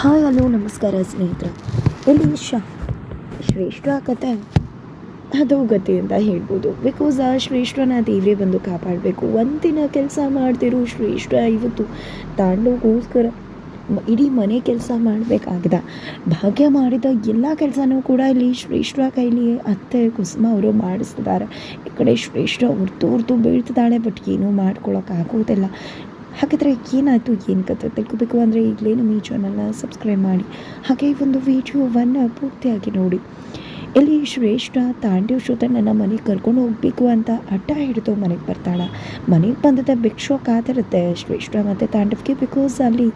Hi, hello, ನಮಸ್ಕಾರ, ಸ್ನೇಹಿತರೆ. ಇಲ್ಲಿ ಶ ಶ್ರೇಷ್ಠ ಕತೆ. ಅದು ಗತಿ ಅಂತ ಹೇಳ್ಬೋದು. ಬಿಕಾಸ್ ಆ ಶ್ರೇಷ್ಠನ ದೇವರೇ ಬಂದು ಕಾಪಾಡಬೇಕು. ಒಂದಿನ ಕೆಲಸ ಮಾಡ್ತಿರೋ ಶ್ರೇಷ್ಠ ಇವತ್ತು ತಾಂಡೋಗೋಸ್ಕರ ಇಡೀ ಮನೆ ಕೆಲಸ ಮಾಡಬೇಕಾಗ್ದ. ಭಾಗ್ಯ ಮಾಡಿದ ಎಲ್ಲ ಕೆಲಸನೂ ಕೂಡ ಇಲ್ಲಿ ಶ್ರೇಷ್ಠ ಕೈಲಿ ಅತ್ತೆ, ಕುಸುಮ ಅವರು ಮಾಡಿಸ್ತಿದ್ದಾರೆ ಈ ಕಡೆ ಶ್ರೇಷ್ಠ ಹುರ್ತು ಹುರ್ತು ಬೀಳ್ತಿದ್ದಾಳೆ ಬಟ್ ಏನೂ ಮಾಡ್ಕೊಳಕ್ಕಾಗೋದಿಲ್ಲ. ಹಾಗಾದರೆ ಏನಾಯಿತು, ಏನು ಕತೆ? ತಿಳ್ಕೊಬೇಕು ಅಂದರೆ ಈಗಲೇ ನಮ್ಮ ಈ ಚಾನಲ್ನ ಸಬ್ಸ್ಕ್ರೈಬ್ ಮಾಡಿ. ಹಾಗೆ ಈ ಒಂದು ವಿಡಿಯೋವನ್ನು ಪೂರ್ತಿಯಾಗಿ ನೋಡಿ. ಇಲ್ಲಿ ಶ್ರೇಷ್ಠ ತಾಂಡವ್ ನನ್ನ ಮನೆಗೆ ಕರ್ಕೊಂಡು ಹೋಗಬೇಕು ಅಂತ ಅಡ್ಡ ಹಿಡಿದು ಮನೆಗೆ ಬರ್ತಾಳೆ. ಮನೆಗೆ ಬಂದದ ಬಿಗ್ ಶಾಕ್ ಆಗಿರುತ್ತೆ ಶ್ರೇಷ್ಠ ಮತ್ತು ತಾಂಡವ್ಗೆ ಬಿಕಾಸ್ ಅಲ್ಲಿ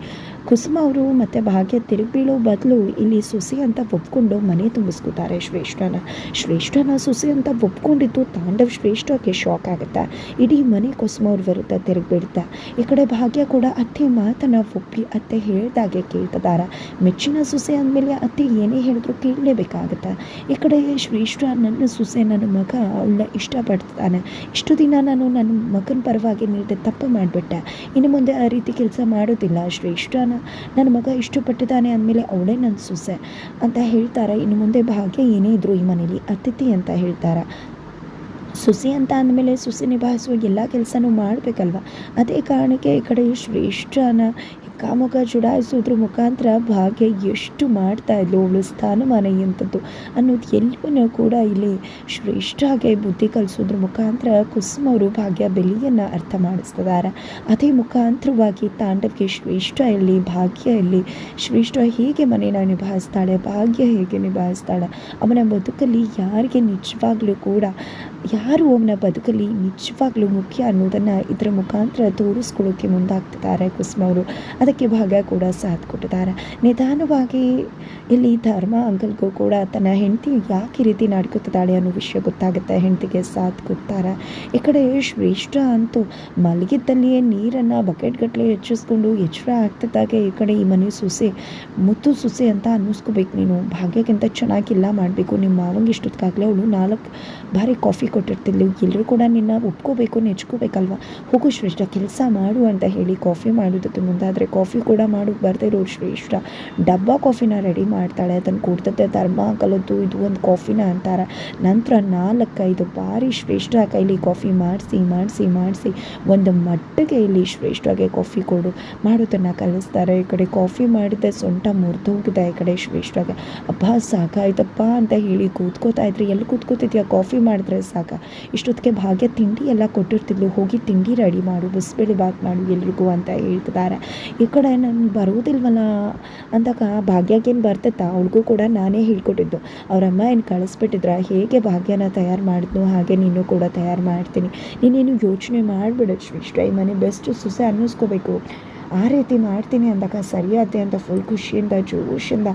ಕುಸುಮ ಅವರು ಮತ್ತು ಭಾಗ್ಯ ತಿರುಗಿಬೀಳೋ ಬದಲು ಇಲ್ಲಿ ಸುಸಿ ಅಂತ ಒಪ್ಕೊಂಡು ಮನೆ ತುಂಬಿಸ್ಕೊತಾರೆ ಶ್ರೇಷ್ಠನ. ಶ್ರೇಷ್ಠನ ಸುಸಿ ಅಂತ ಒಪ್ಕೊಂಡಿದ್ದು ತಾಂಡವ್ ಶ್ರೇಷ್ಠಕ್ಕೆ ಶಾಕ್ ಆಗುತ್ತೆ. ಇಡೀ ಮನೆ ಕುಸುಮ ಅವ್ರ ವಿರುದ್ಧ ತಿರುಗಿ ಬೀಳುತ್ತೆ ಈ ಕಡೆ ಭಾಗ್ಯ ಕೂಡ ಅತ್ತೆ ಮಾತನ್ನು ಒಪ್ಪಿ ಅತ್ತೆ ಹೇಳ್ದಾಗೆ ಕೇಳ್ತಿದ್ದಾರೆ. ಮೆಚ್ಚಿನ ಸೊಸೆ ಅಂದಮೇಲೆ ಅತ್ತೆ ಏನೇ ಹೇಳಿದ್ರು ಕೇಳಲೇಬೇಕಾಗುತ್ತೆ. ಈ ಕಡೆ ಶ್ರೇಷ್ಠ ನನ್ನ ಸೊಸೆ, ನನ್ನ ಮಗ ಅವಳನ್ನ ಇಷ್ಟಪಡ್ತಾನೆ ಇಷ್ಟು ದಿನ ನಾನು ನನ್ನ ಮಗನ ಪರವಾಗಿ ನೀಡಿದ ತಪ್ಪು ಮಾಡಿಬಿಟ್ಟೆ. ಇನ್ನು ಮುಂದೆ ಆ ರೀತಿ ಕೆಲಸ ಮಾಡೋದಿಲ್ಲ. ಶ್ರೇಷ್ಠನ ನನ್ನ ಮಗ ಇಷ್ಟಪಟ್ಟಿದ್ದಾನೆ ಅಂದಮೇಲೆ ಅವಳೇ ನನ್ನ ಸೊಸೆ ಅಂತ ಹೇಳ್ತಾರೆ. ಇನ್ನು ಮುಂದೆ ಭಾಗ್ಯ ಏನೇ ಇದ್ರು ಈ ಮನೇಲಿ ಅತಿಥಿ ಅಂತ ಹೇಳ್ತಾರೆ. ಸುಸಿ ಅಂತ ಅಂದಮೇಲೆ ಸುಸಿ ನಿಭಾಯಿಸುವ ಎಲ್ಲ ಕೆಲಸನೂ ಮಾಡಬೇಕಲ್ವ? ಅದೇ ಕಾರಣಕ್ಕೆ ಈ ಕಡೆ ಶ್ರೇಷ್ಠನ ಕಾಮುಖ ಚುಡಾಯಿಸೋದ್ರ ಮುಖಾಂತರ ಭಾಗ್ಯ ಎಷ್ಟು ಮಾಡ್ತಾ ಇದ್ಲು ಅವಳು ಸ್ಥಾನಮಾನ ಎಂಥದ್ದು ಅನ್ನೋದು ಎಲ್ಲವನ್ನೂ ಕೂಡ ಇಲ್ಲಿ ಶ್ರೇಷ್ಠಗೆ ಬುದ್ಧಿ ಕಲಿಸೋದ್ರ ಮುಖಾಂತರ ಕುಸುಮ ಅವರು ಭಾಗ್ಯ ಬೆಲೆಯನ್ನು ಅರ್ಥ ಮಾಡಿಸ್ತಿದ್ದಾರೆ. ಅದೇ ಮುಖಾಂತರವಾಗಿ ತಾಂಡವಕ್ಕೆ ಶ್ರೇಷ್ಠ ಇಲ್ಲಿ ಭಾಗ್ಯ ಇಲ್ಲಿ ಶ್ರೇಷ್ಠ ಹೇಗೆ ಮನೇನ ನಿಭಾಯಿಸ್ತಾಳೆ, ಭಾಗ್ಯ ಹೇಗೆ ನಿಭಾಯಿಸ್ತಾಳೆ, ಅವನ ಬದುಕಲ್ಲಿ ಯಾರಿಗೆ ನಿಜವಾಗ್ಲೂ ಕೂಡ, ಯಾರು ಅವನ ಬದುಕಲ್ಲಿ ನಿಜವಾಗ್ಲೂ ಮುಖ್ಯ ಅನ್ನೋದನ್ನು ಇದರ ಮುಖಾಂತರ ತೋರಿಸ್ಕೊಳ್ಳೋಕ್ಕೆ ಮುಂದಾಗ್ತಿದ್ದಾರೆ ಕುಸುಮ ಅವರು. ಭಾಗ್ಯ ಕೂಡ ಸಾಥ್ ಕೊಟ್ಟಿದ್ದಾರೆ. ನಿಧಾನವಾಗಿ ಇಲ್ಲಿ ಧರ್ಮ ಅಂಕಲ್ಗೂ ಕೂಡ ತನ್ನ ಹೆಂಡತಿ ಯಾಕೆ ಈ ರೀತಿ ನಡ್ಕೊತಿದ್ದಾಳೆ ಅನ್ನೋ ವಿಷಯ ಗೊತ್ತಾಗುತ್ತೆ. ಹೆಂಡತಿಗೆ ಸಾಥ್ ಕೊಡ್ತಾರೆ. ಈ ಕಡೆ ಶ್ರೇಷ್ಠ ಅಂತೂ ಮಲಗಿದ್ದಲ್ಲಿಯೇ ನೀರನ್ನು ಬಕೆಟ್ಗಟ್ಟಲೆ ಹೆಚ್ಚಿಸ್ಕೊಂಡು ಎಚ್ಚರ ಆಗ್ತಿದ್ದಾಗೆ ಈ ಕಡೆ ಈ ಮನೆ ಸೊಸೆ, ಮುತ್ತು ಸೊಸೆ ಅಂತ ಅನ್ನಿಸ್ಕೋಬೇಕು ನೀನು. ಭಾಗ್ಯಕ್ಕಿಂತ ಚೆನ್ನಾಗಿಲ್ಲ ಮಾಡಬೇಕು. ನಿಮ್ಮ ಮಾವಂಗೆ ಇಷ್ಟೊತ್ತಿಗಾಗಲೇ ಅವಳು ನಾಲ್ಕು ಬಾರಿ ಕಾಫಿ ಕೊಟ್ಟಿರ್ತಿದ್ಲು. ಎಲ್ಲರೂ ಕೂಡ ನಿನ್ನ ಒಪ್ಕೋಬೇಕು, ನೆಚ್ಕೋಬೇಕಲ್ವ? ಹೋಗು ಶ್ರೇಷ್ಠ, ಕೆಲಸ ಮಾಡು ಅಂತ ಹೇಳಿ ಕಾಫಿ ಮಾಡೋದಕ್ಕೆ ಮುಂದಾದರೆ ಕಾಫಿ ಕೂಡ ಮಾಡೋಕ್ಕೆ ಬರ್ತಾ ಇರೋ ಶ್ರೇಷ್ಠ ಡಬ್ಬ ಕಾಫಿನ ರೆಡಿ ಮಾಡ್ತಾಳೆ, ಅದನ್ನು ಕೊಡ್ತತೆ ಧರ್ಮ ಕಲದ್ದು, ಇದು ಒಂದು ಕಾಫಿನ ಅಂತಾರೆ. ನಂತರ ನಾಲ್ಕೈದು ಬಾರಿ ಶ್ರೇಷ್ಠ ಕೈಲಿ ಕಾಫಿ ಮಾಡಿಸಿ ಮಾಡಿಸಿ ಮಾಡಿಸಿ, ಒಂದು ಮಟ್ಟಿಗೆ ಇಲ್ಲಿ ಶ್ರೇಷ್ಠಗೆ ಕಾಫಿ ಕೊಡು, ಮಾಡೋದನ್ನು ಕಲಿಸ್ತಾರೆ. ಈ ಕಡೆ ಕಾಫಿ ಮಾಡಿದ್ದೆ ಸೊಂಟ ಮುರಿದೋಗಿದೆ, ಈ ಕಡೆ ಶ್ರೇಷ್ಠಗೆ. ಅಬ್ಬ, ಸಾಕಾಯ್ತಪ್ಪ ಅಂತ ಹೇಳಿ ಕೂತ್ಕೋತಾ ಇದ್ರಿ. ಎಲ್ಲಿ ಕೂತ್ಕೋತಿದ್ಯಾ? ಕಾಫಿ ಮಾಡಿದ್ರೆ ಸಾಕ. ಇಷ್ಟೊತ್ತಿಗೆ ಭಾಗ್ಯ ತಿಂಡಿ ಎಲ್ಲ ಕೊಟ್ಟಿರ್ತಿದ್ಲು. ಹೋಗಿ ತಿಂಡಿ ರೆಡಿ ಮಾಡು, ಬಿಸಿಬೇಳೆ ಬಾತ್ ಮಾಡು ಎಲ್ರಿಗೂ ಅಂತ ಹೇಳ್ತಿದ್ದಾರೆ ಈ ಕಡೆ ನಾನು ಬರುವುದಿಲ್ವಲ್ಲ ಅಂದಾಗ ಭಾಗ್ಯಕ್ಕೇನು ಬರ್ತೈತಾ, ಅವಳಿಗೂ ಕೂಡ ನಾನೇ ಹೇಳ್ಕೊಟ್ಟಿದ್ದು. ಅವರಮ್ಮ ಏನು ಕಳಿಸ್ಬಿಟ್ಟಿದ್ರ, ಹೇಗೆ ಭಾಗ್ಯನ ತಯಾರು ಮಾಡಿದ್ನು ಹಾಗೆ ನೀನು ಕೂಡ ತಯಾರು ಮಾಡ್ತೀನಿ. ನೀನೇನು ಯೋಚನೆ ಮಾಡಿಬಿಡು ಶ್ರೇಷ್ಠ ಈ ಮನೆ ಬೆಸ್ಟ್ ಸುಸೆ ಅನ್ನಿಸ್ಕೋಬೇಕು. ಆ ರೀತಿ ಮಾಡ್ತೀನಿ ಅಂದಾಗ ಸರಿಯಾದೆ ಅಂತ ಫುಲ್ ಖುಷಿಯಿಂದ, ಜೋಶಿಂದ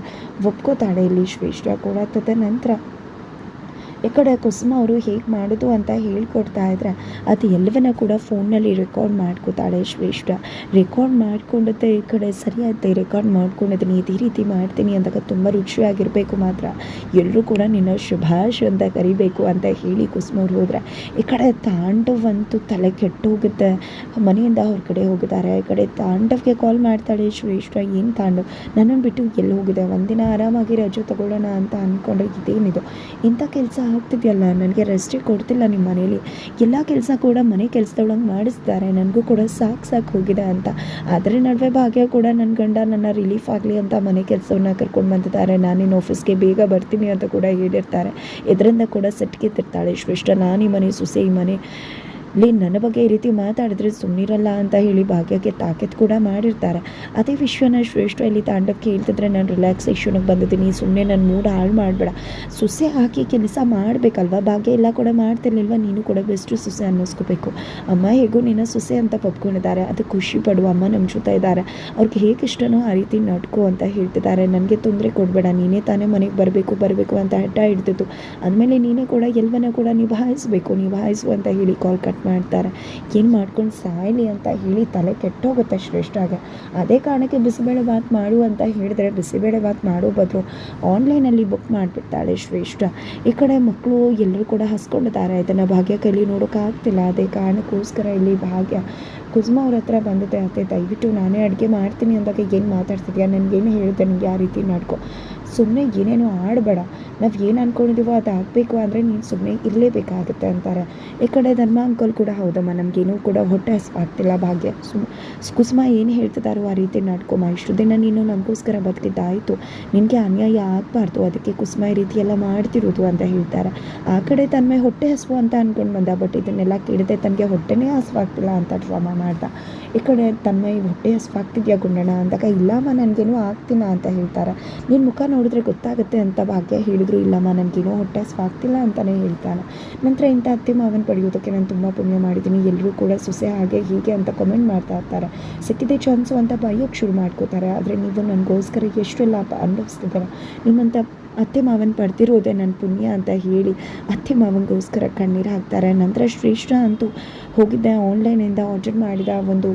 ಒಪ್ಕೋತಾಳೆ ಇಲ್ಲಿ ಶ್ರೇಷ್ಠ ಕೂಡ ತದ ನಂತರ ಈ ಕಡೆ ಕುಸುಮ ಅವರು ಹೇಗೆ ಮಾಡೋದು ಅಂತ ಹೇಳ್ಕೊಡ್ತಾ ಇದ್ರೆ, ಅದು ಎಲ್ಲವನ್ನ ಕೂಡ ಫೋನ್ನಲ್ಲಿ ರೆಕಾರ್ಡ್ ಮಾಡ್ಕೋತಾಳೆ ಶ್ರೇಷ್ಠ. ರೆಕಾರ್ಡ್ ಮಾಡ್ಕೊಂಡತ್ತೆ ಈ ಕಡೆ ಸರಿಯಾಗುತ್ತೆ ರೆಕಾರ್ಡ್ ಮಾಡ್ಕೊಂಡಿದ್ದೀನಿ ಇದೇ ರೀತಿ ಮಾಡ್ತೀನಿ ಅಂದಾಗ ತುಂಬ ರುಚಿಯಾಗಿರಬೇಕು ಮಾತ್ರ. ಎಲ್ಲರೂ ಕೂಡ ನಿನ್ನ ಶುಭಾಶ್ ಅಂತ ಕರಿಬೇಕು ಅಂತ ಹೇಳಿ ಕುಸುಮ ಅವ್ರು ಹೋದ್ರೆ ಈ ಕಡೆ ತಾಂಡವಂತೂ ತಲೆ ಕೆಟ್ಟೋಗುತ್ತೆ. ಮನೆಯಿಂದ ಹೊರಗಡೆ ಹೋಗಿದ್ದಾರೆ, ಈ ಕಡೆ ತಾಂಡವ್ಗೆ ಕಾಲ್ ಮಾಡ್ತಾಳೆ ಶ್ರೇಷ್ಠ. ಏನು ತಾಂಡವ್? ನನ್ನನ್ನು ಬಿಟ್ಟು ಎಲ್ಲಿ ಹೋಗಿದೆ? ಒಂದಿನ ಆರಾಮಾಗಿ ರಜೆ ತಗೊಳ್ಳೋಣ ಅಂತ ಅಂದ್ಕೊಂಡ್ರೆ ಇದೇನಿದು? ಇಂಥ ಕೆಲಸ ಆಗ್ತಿದೆಯಲ್ಲ? ನನಗೆ ರೆಸ್ಟೇ ಕೊಡ್ತಿಲ್ಲ ನಿಮ್ಮ ಮನೇಲಿ. ಎಲ್ಲ ಕೆಲಸ ಕೂಡ ಮನೆ ಕೆಲಸದೊಳಗೆ ಮಾಡಿಸ್ತಾರೆ. ನನಗೂ ಕೂಡ ಸಾಕು ಸಾಕು ಹೋಗಿದೆ ಅಂತ. ಅದರ ನಡುವೆ ಭಾಗ್ಯ ಕೂಡ ನನ್ನ ಗಂಡ ನನ್ನ ರಿಲೀಫ್ ಆಗಲಿ ಅಂತ ಮನೆ ಕೆಲಸವನ್ನ ಕರ್ಕೊಂಡು ಬಂದಿದ್ದಾರೆ. ನಾನಿನ್ನು ಆಫೀಸ್ಗೆ ಬೇಗ ಬರ್ತೀನಿ ಅಂತ ಕೂಡ ಹೇಳಿರ್ತಾರೆ. ಇದರಿಂದ ಕೂಡ ಸಿಟ್ಗೆತಿರ್ತಾಳೆ ಶ್ರೇಷ್ಠ. ನಾನು ಈ ಮನೆ, ಸೊಸೆ ಈ ಮನೆ ಲೇ ನನ್ನ ಬಗ್ಗೆ ಈ ರೀತಿ ಮಾತಾಡಿದ್ರೆ ಸುಮ್ಮನಿರಲ್ಲ ಅಂತ ಹೇಳಿ ಭಾಗ್ಯಕ್ಕೆ ತಾಕತ್ ಕೂಡ ಮಾಡಿರ್ತಾರೆ. ಅದೇ ವಿಶ್ವನ ಶ್ರೇಷ್ಠ ಇಲ್ಲಿ ತಾಂಡಕ್ಕೆ ಹೇಳ್ತಿದ್ರೆ ನಾನು ರಿಲ್ಯಾಕ್ಸೇಷನಿಗೆ ಬಂದಿದ್ದೀನಿ. ಸುಮ್ಮನೆ ನನ್ನ ಮೂಡ್ ಹಾಳು ಮಾಡಬೇಡ. ಸೊಸೆ ಹಾಕಿ ಕೆಲಸ ಮಾಡಬೇಕಲ್ವ? ಭಾಗ್ಯ ಎಲ್ಲ ಕೂಡ ಮಾಡ್ತಿರ್ಲಿಲ್ವ? ನೀನು ಕೂಡ ಬೆಸ್ಟು ಸೊಸೆ ಅನ್ನಿಸ್ಕೋಬೇಕು. ಅಮ್ಮ ಹೇಗೂ ನಿನ್ನ ಸೊಸೆ ಅಂತ ಪಪ್ಕೊಂಡಿದ್ದಾರೆ. ಅದು ಖುಷಿ ಪಡುವ ಅಮ್ಮ ನಮ್ಮ ಇದ್ದಾರೆ. ಅವ್ರಿಗೆ ಹೇಗೆ ಇಷ್ಟನೋ ಆ ರೀತಿ ನಡ್ಕೋ ಅಂತ ಹೇಳ್ತಿದ್ದಾರೆ. ನನಗೆ ತೊಂದರೆ ಕೊಡಬೇಡ. ನೀನೇ ತಾನೇ ಮನೆಗೆ ಬರಬೇಕು ಬರಬೇಕು ಅಂತ ಹಠ ಹಿಡ್ತಿತ್ತು ಆದಮೇಲೆ ನೀನೇ ಕೂಡ ಎಲ್ಲವನ್ನ ಕೂಡ ನಿಭಾಯಿಸಬೇಕು, ನಿಭಾಯಿಸು ಅಂತ ಹೇಳಿ ಕಾಲ್ ಕಟ್ ಮಾಡ್ತಾರೆ. ಏನು ಮಾಡ್ಕೊಂಡು ಸಾಯಲಿ ಅಂತ ಹೇಳಿ ತಲೆ ಕೆಟ್ಟೋಗುತ್ತೆ ಆಗ ಅದೇ ಕಾರಣಕ್ಕೆ ಬಿಸಿಬೇಳೆ ಬಾತ್ ಮಾಡು ಅಂತ ಹೇಳಿದ್ರೆ ಬಿಸಿಬೇಳೆ ಬಾತ್ ಮಾಡೋ ಬದಲು ಆನ್ಲೈನಲ್ಲಿ ಬುಕ್ ಮಾಡಿಬಿಡ್ತಾಳೆ ಶ್ರೇಷ್ಠ. ಈ ಕಡೆ ಮಕ್ಕಳು ಎಲ್ಲರೂ ಕೂಡ ಹಸ್ಕೊಂಡಿದ್ದಾರೆ. ಇದನ್ನು ಭಾಗ್ಯ ಕೈಲಿ ನೋಡೋಕ್ಕಾಗ್ತಿಲ್ಲ ಅದೇ ಕಾರಣಕ್ಕೋಸ್ಕರ ಇಲ್ಲಿ ಭಾಗ್ಯ, ಕುಸುಮ ಅವ್ರ ಹತ್ರ ಬಂದಿದೆ. ಅತ್ತೆ, ದಯವಿಟ್ಟು ನಾನೇ ಅಡುಗೆ ಮಾಡ್ತೀನಿ ಅಂದಾಗ ಏನು ಮಾತಾಡ್ತಿದ್ಯಾ? ನನಗೇನು ಹೇಳಿದೆ ನನಗೆ ಆ ರೀತಿ ನಡ್ಕೊ ಸುಮ್ಮನೆ ಏನೇನೋ ಆಡಬೇಡ. ನಾವು ಏನು ಅಂದ್ಕೊಂಡಿದ್ದೀವೋ ಅದು ಆಗಬೇಕು ಅಂದರೆ ನೀನು ಸುಮ್ಮನೆ ಇರಲೇಬೇಕಾಗುತ್ತೆ ಅಂತಾರೆ. ಈ ಕಡೆ ಧರ್ಮ ಅಂಕಲ್ ಕೂಡ ಹೌದಮ್ಮ ನಮಗೇನೂ ಕೂಡ ಹೊಟ್ಟೆ ಹಸ್ವಾಗ್ತಿಲ್ಲ ಭಾಗ್ಯ. ಸುಮ್ ಕುಸುಮ ಏನು ಹೇಳ್ತಿದ್ದಾರೋ ಆ ರೀತಿ ನಡ್ಕೊಮ್ಮ ಇಷ್ಟು ದಿನ ನೀನು ನಮಗೋಸ್ಕರ ಬದುಕಿದ್ದಾಯಿತು. ನಿನಗೆ ಅನ್ಯಾಯ ಆಗಬಾರ್ದು. ಅದಕ್ಕೆ ಕುಸುಮ ಈ ರೀತಿ ಎಲ್ಲ ಮಾಡ್ತಿರೋದು ಅಂತ ಹೇಳ್ತಾರೆ. ಆ ಕಡೆ ತನ್ಮೆ ಹೊಟ್ಟೆ ಹಸುವು ಅಂತ ಅಂದ್ಕೊಂಡು ಬಂದ, ಬಟ್ ಇದನ್ನೆಲ್ಲ ಕೇಳಿದೆ ತನಗೆ ಹೊಟ್ಟೆನೇ ಹಸುವಾಗ್ತಿಲ್ಲ ಅಂತ ಡ್ರಾಮಾ ಮಾಡ್ದ. ಈ ಕಡೆ ತನ್ಮೆ ಹೊಟ್ಟೆ ಹಸುವಾಗ್ತಿದ್ಯಾ ಗುಂಡಣ್ಣ ಅಂದಾಗ, ಇಲ್ಲಮ್ಮ, ನನಗೇನು ಆಗ್ತೀನ ಅಂತ ಹೇಳ್ತಾರೆ. ನಿನ್ನ ಮುಖ ನೋಡಿದ್ರೆ ಗೊತ್ತಾಗುತ್ತೆ ಅಂತ ಭಾಗ್ಯ ಹೇಳಿದ್ರು, ಇಲ್ಲಮ್ಮ ನನಗೇನೋ ಹೊಟ್ಟೆ ಸ್ವಾಗ್ತಿಲ್ಲ ಅಂತಲೇ ಹೇಳ್ತಾನೆ ನಂತರ ಇಂಥ ಅತ್ತೆ ಮಾವನ ಪಡೆಯೋದಕ್ಕೆ ನಾನು ತುಂಬ ಪುಣ್ಯ ಮಾಡಿದ್ದೀನಿ. ಎಲ್ಲರೂ ಕೂಡ ಸೊಸೆ ಹಾಗೆ ಹೀಗೆ ಅಂತ ಕಮೆಂಟ್ ಮಾಡ್ತಾ ಇರ್ತಾರೆ. ಸಿಕ್ಕಿದೆ ಚಾನ್ಸು ಅಂತ ಬೈಯೋಕ್ಕೆ ಶುರು ಮಾಡ್ಕೋತಾರೆ. ಆದರೆ ನೀವು ನನಗೋಸ್ಕರ ಎಷ್ಟೆಲ್ಲ ಪ- ಅನುಭವಿಸ್ತಿದ್ದಾರೆ? ನಿಮ್ಮಂಥ ಅತ್ತೆ ಮಾವನ ಪಡೆದಿರೋದೇ ನನ್ನ ಪುಣ್ಯ ಅಂತ ಹೇಳಿ ಅತ್ತೆ ಮಾವನಿಗೋಸ್ಕರ ಕಣ್ಣೀರು ಹಾಕ್ತಾರೆ. ನಂತರ ಶ್ರೇಷ್ಠ ಅಂತೂ ಹೋಗಿದ್ದೆ ಆನ್ಲೈನಿಂದ ಆರ್ಡರ್ ಮಾಡಿದ ಒಂದು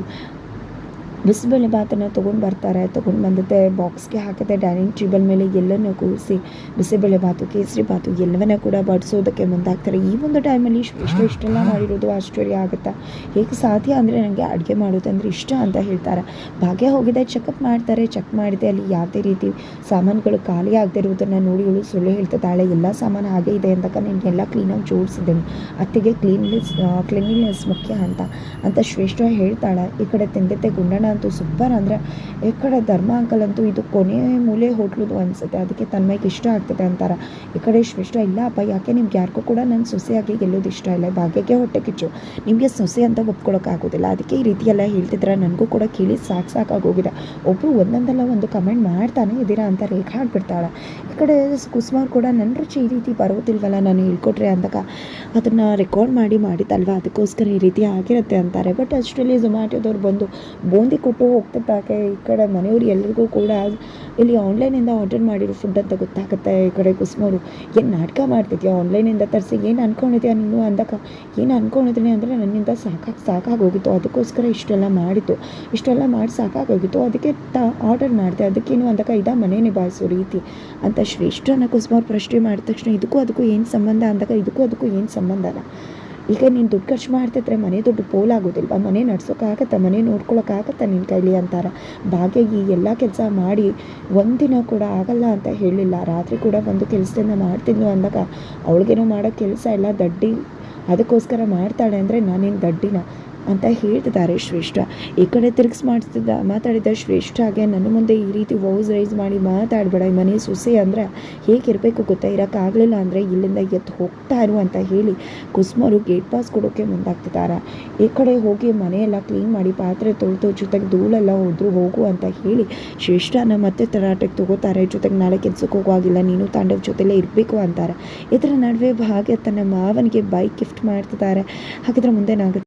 ಬಿಸಿಬೇಳೆ ಭಾತನ್ನು ತೊಗೊಂಡು ಬರ್ತಾರೆ ತೊಗೊಂಡು ಬಂದಿದ್ದೆ ಬಾಕ್ಸ್ಗೆ ಹಾಕಿದೆ ಡೈನಿಂಗ್ ಟೇಬಲ್ ಮೇಲೆ ಎಲ್ಲನೂ ಕೂರಿಸಿ ಬಿಸಿಬೇಳೆ ಭಾತು ಕೇಸರಿ ಭಾತು ಎಲ್ಲವನ್ನ ಕೂಡ ಬಡಿಸೋದಕ್ಕೆ ಮುಂದಾಗ್ತಾರೆ. ಈ ಒಂದು ಟೈಮಲ್ಲಿ ಇಷ್ಟು ಇಷ್ಟೆಲ್ಲ ಮಾಡಿರೋದು ಆಶ್ಚರ್ಯ ಆಗುತ್ತಾ? ಹೇಗೆ ಸಾಧ್ಯ ಅಂದರೆ ನನಗೆ ಅಡುಗೆ ಮಾಡೋದಂದ್ರೆ ಇಷ್ಟ ಅಂತ ಹೇಳ್ತಾರೆ. ಭಾಗ್ಯ ಹೋಗಿದೆ ಚೆಕಪ್ ಮಾಡ್ತಾರೆ ಚೆಕ್ ಮಾಡಿದೆ ಅಲ್ಲಿ ಯಾವುದೇ ರೀತಿ ಸಾಮಾನುಗಳು ಖಾಲಿ ಆಗದೆ ಇರೋದನ್ನು ನೋಡಿ ಇವಳು ಸುಳ್ಳು ಹೇಳ್ತಿದ್ದಾಳೆ. ಎಲ್ಲ ಸಾಮಾನು ಹಾಗೆ ಇದೆ ಅಂತಕ್ಕ ನಾನು ಎಲ್ಲ ಕ್ಲೀನಾಗಿ ಜೋಡಿಸಿದ್ದೇನೆ. ಅತ್ತಿಗೆ ಕ್ಲೀನ್ಲೆಸ್ ಕ್ಲೀನ್ಲಿನೆಸ್ ಮುಖ್ಯ ಅಂತ. ಅಂತ ಶ್ರೇಷ್ಠ ಹೇಳ್ತಾಳೆ. ಈ ಕಡೆ ತಿಂದಿದ್ದೆ ಗುಂಡಣ್ಣ ಅಂತೂ ಸೂಪರ್ ಅಂದರೆ ಈ ಕಡೆ ಧರ್ಮ ಅಂಕಲ್ ಅಂತೂ ಇದು ಕೊನೆ ಮೂಲೆ ಹೋಟ್ಲದು ಅನಿಸುತ್ತೆ. ಅದಕ್ಕೆ ತನ್ಮಯ್ಗೆ ಇಷ್ಟ ಆಗ್ತದೆ ಅಂತಾರೆ. ಈ ಕಡೆ ಇಷ್ಟು ಇಲ್ಲ, ಅಪ್ಪ, ಯಾಕೆ ನಿಮ್ಗೆ ಯಾರಿಗೂ ಕೂಡ ನನ್ನ ಸೊಸೆಯಾಗಿ ಗೆಲ್ಲೋದು ಇಷ್ಟ ಇಲ್ಲ. ಭಾಗ್ಯಕ್ಕೆ ಹೊಟ್ಟೆ ಕಿಚ್ಚು. ನಿಮಗೆ ಸೊಸೆ ಅಂತ ಒಪ್ಕೊಳ್ಳೋಕ್ಕಾಗೋದಿಲ್ಲ ಅದಕ್ಕೆ ಈ ರೀತಿ ಎಲ್ಲ ಹೇಳ್ತಿದ್ರೆ, ನನಗೂ ಕೂಡ ಕೇಳಿ ಸಾಕು ಸಾಕಾಗೋಗಿದೆ ಒಬ್ಬರು ಒಂದೊಂದಲ್ಲ ಒಂದು ಕಮೆಂಟ್ ಮಾಡ್ತಾನೆ ಇದ್ದೀರಾ ಅಂತ ರೇಖಾ ಹಾಡ್ಬಿಡ್ತಾಳೆ ಈ ಕಡೆ ಕುಸುಮಾರ್ ಕೂಡ ನನ್ನ ರುಚಿ ಈ ರೀತಿ ಬರೋದಿಲ್ವಲ್ಲ ನಾನು ಹೇಳ್ಕೊಟ್ರೆ ಅಂದಾಗ. ಅದನ್ನು ರೆಕಾರ್ಡ್ ಮಾಡಿ ಮಾಡಿದ್ದಲ್ವ? ಅದಕ್ಕೋಸ್ಕರ ಈ ರೀತಿ ಆಗಿರುತ್ತೆ ಅಂತಾರೆ. ಬಟ್ ಅಷ್ಟರಲ್ಲಿ ಝೊಮ್ಯಾಟೊದವ್ರು ಬಂದು, ಬೂಂದಿ ಕೊಟ್ಟು ಹೋಗ್ತಿದ್ದಾಗೆ ಈ ಕಡೆ ಮನೆಯವ್ರು ಎಲ್ರಿಗೂ ಕೂಡ ಇಲ್ಲಿ ಆನ್ಲೈನಿಂದ ಆರ್ಡರ್ ಮಾಡಿರೋ ಫುಡ್ ಅಂತ ಗೊತ್ತಾಗುತ್ತೆ ಈ ಕಡೆ ಕುಸ್ಮೋರು. ಏನು ನಾಟಕ ಮಾಡ್ತಿದ್ಯಾ? ಆನ್ಲೈನಿಂದ ತರಿಸಿ ಏನು ಅನ್ಕೊಂಡಿದ್ಯಾ ನೀನು ಅಂದಾಗ? ಏನು ಅನ್ಕೊಂಡಿದ್ದೀನಿ ಅಂದರೆ ನನ್ನಿಂದ ಸಾಕಾಗಿ ಸಾಕಾಗೋಗಿತ್ತು ಅದಕ್ಕೋಸ್ಕರ ಇಷ್ಟೆಲ್ಲ ಮಾಡಿತ್ತು ಇಷ್ಟೆಲ್ಲ ಮಾಡಿ ಸಾಕಾಗೋಗಿತ್ತು ಅದಕ್ಕೆ ತ ಆರ್ಡರ್ ಮಾಡಿದೆ. ಅದಕ್ಕೇನು ಅಂದಾಗ ಇದ ಮನೆ ನಿಭಾಯಿಸೋ ರೀತಿ ಅಂತ ಶ್ರೇಷ್ಠನ ಕುಸ್ಮೋರು ಪ್ರಶ್ನೆ ಮಾಡಿದ ತಕ್ಷಣ ಇದಕ್ಕೂ ಅದಕ್ಕೂ ಏನು ಸಂಬಂಧ ಅಂದಾಗ ಇದಕ್ಕೂ ಅದಕ್ಕೂ ಏನು ಸಂಬಂಧನ? ಈಗ ನೀನು ದುಡ್ಡು ಖರ್ಚು ಮಾಡ್ತಿದ್ರೆ ಮನೆ ದುಡ್ಡು ಪೋಲಾಗೋದಿಲ್ವಾ ಮನೆ ನಡ್ಸೋಕ್ಕಾಗತ್ತಾ ಮನೆ ನೋಡ್ಕೊಳೋಕ್ಕಾಗತ್ತಾ ನಿನ್ನ ಕೈಲಿ ಅಂತಾರೆ? ಭಾಗ್ಯ ಈ ಎಲ್ಲ ಕೆಲಸ ಮಾಡಿ ಒಂದಿನ ಕೂಡ ಆಗಲ್ಲ ಅಂತ ಹೇಳಿಲ್ಲ. ರಾತ್ರಿ ಕೂಡ ಒಂದು ಕೆಲಸದಿಂದ ಮಾಡ್ತಿದ್ಲು ಅಂದಾಗ ಅವಳಿಗೇನೋ ಮಾಡೋ ಕೆಲಸ ಎಲ್ಲ ದಡ್ಡಿ ಅದಕ್ಕೋಸ್ಕರ ಮಾಡ್ತಾಳೆ ಅಂದರೆ ನಾನೇನು ದಡ್ಡಿನ? ಅಂತ ಹೇಳ್ತಿದ್ದಾರೆ ಶ್ರೇಷ್ಠ. ಈ ಕಡೆ ತಿರುಗಿಸ್ ಮಾಡಿಸ್ತಿದ್ದ ಮಾತಾಡಿದ ಶ್ರೇಷ್ಠ ಹಾಗೆ ನನ್ನ ಮುಂದೆ ಈ ರೀತಿ ವೌಸ್ ರೈಸ್ ಮಾಡಿ ಮಾತಾಡಬೇಡ. ಈ ಮನೆ ಸೊಸೆ ಅಂದರೆ ಹೇಗಿರಬೇಕು ಗೊತ್ತಾ? ಇರೋಕ್ಕಾಗಲಿಲ್ಲ ಅಂದರೆ ಇಲ್ಲಿಂದ ಎತ್ತು ಹೋಗ್ತಾ ಇರು ಅಂತ ಹೇಳಿ ಕುಸುಮರು ಗೇಟ್ ಪಾಸ್ ಕೊಡೋಕ್ಕೆ ಮುಂದಾಗ್ತಿದ್ದಾರೆ. ಈ ಕಡೆ ಹೋಗಿ ಮನೆಯೆಲ್ಲ ಕ್ಲೀನ್ ಮಾಡಿ ಪಾತ್ರೆ ತೊಳೆದು ಜೊತೆಗೆ ಧೂಳೆಲ್ಲ ಹೋದ್ರು ಹೋಗು ಅಂತ ಹೇಳಿ ಶ್ರೇಷ್ಠನ ಮತ್ತೆ ತರಾಟೆಗೆ ತಗೋತಾರೆ. ಜೊತೆಗೆ ನಾಳೆ ಕೆಲ್ಸಕ್ಕೆ ಹೋಗುವಾಗಿಲ್ಲ ನೀನು ತಾಂಡವ್ ಜೊತೆಲೇ ಇರಬೇಕು ಅಂತಾರೆ. ಇದರ ನಡುವೆ ಭಾಗ್ಯ ತನ್ನ ಮಾವನಿಗೆ ಬೈಕ್ ಗಿಫ್ಟ್ ಮಾಡ್ತಿದ್ದಾರೆ. ಹಾಗಿದ್ರೆ ಮುಂದೇನಾಗುತ್ತೆ?